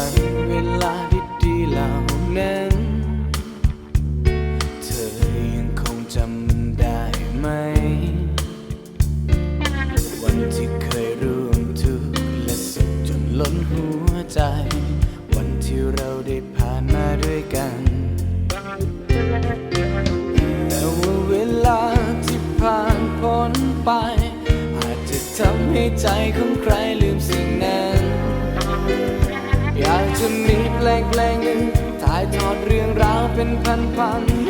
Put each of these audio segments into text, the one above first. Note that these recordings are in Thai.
ันเวลาดีๆเหล่านั้น เธอยังคงจำได้ไหม วันที่เคยร่วมทุกและสุขจนล้นหัวใจ วันที่เราได้ผ่านมาด้วยกัน แต่ว่าเวลาที่ผ่านพ้นไป อาจจะทำให้ใจของใครลืมสิ่งนั้น อยากจะมีเพลงเพลงหนึ่งถ่ายทอดเรื่องราวเป็นพันๆ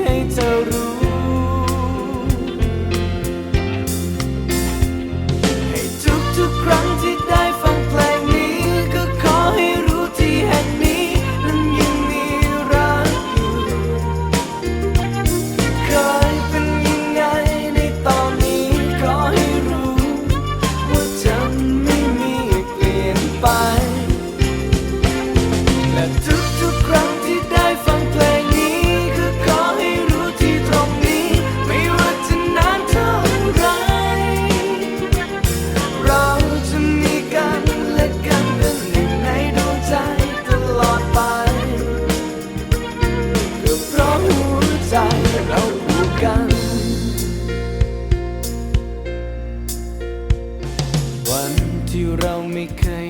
make